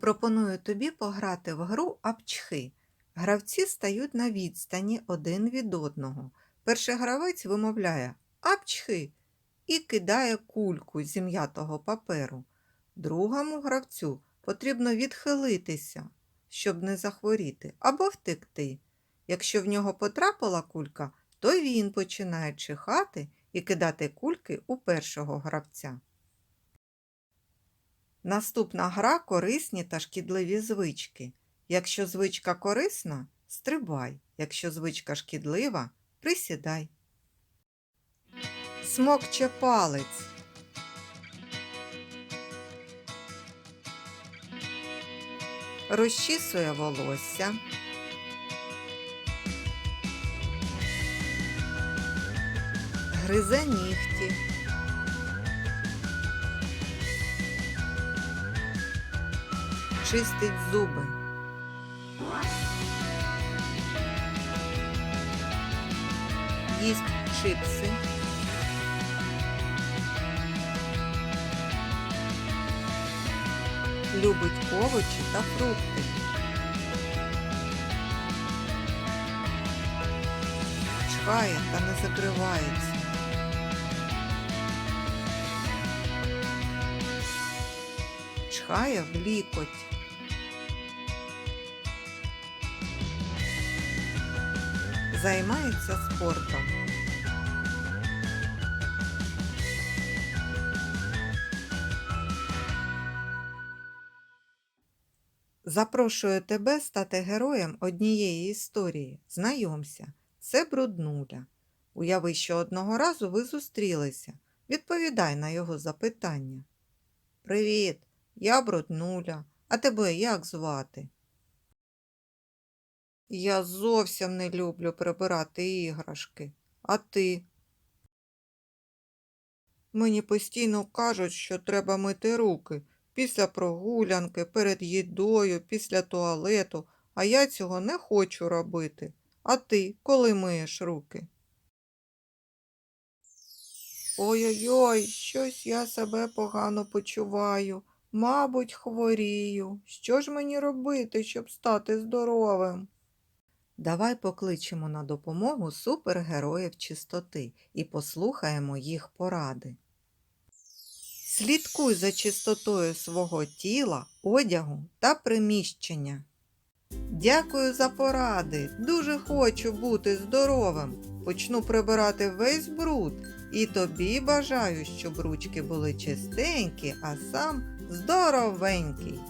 Пропоную тобі пограти в гру апчхи. Гравці стають на відстані один від одного. Перший гравець вимовляє апчхи і кидає кульку зі м'ятого паперу. Другому гравцю потрібно відхилитися, щоб не захворіти, або втекти. Якщо в нього потрапила кулька, то він починає чихати і кидати кульки у першого гравця. Наступна гра корисні та шкідливі звички. Якщо звичка корисна, стрибай. Якщо звичка шкідлива, присідай. Смокче палець. Розчісує волосся. Гризе нігті. Чистить зуби. Їсть чипси. Любить овочі та фрукти. Чхає та не закривається. Чхає в лікоть. Займається спортом. Запрошую тебе стати героєм однієї історії. Знайомся, це бруднуля. Уяви, що одного разу ви зустрілися. Відповідай на його запитання. Привіт, я бруднуля. А тебе як звати? Я зовсім не люблю прибирати іграшки. А ти? Мені постійно кажуть, що треба мити руки після прогулянки, перед їдою, після туалету, а я цього не хочу робити. А ти коли миєш руки? Ой-ой-ой, щось я себе погано почуваю. Мабуть, хворію. Що ж мені робити, щоб стати здоровим? Давай покличемо на допомогу супергероїв чистоти і послухаємо їх поради. Слідкуй за чистотою свого тіла, одягу та приміщення. Дякую за поради. Дуже хочу бути здоровим. Почну прибирати весь бруд. І тобі бажаю, щоб ручки були чистенькі, а сам здоровенький.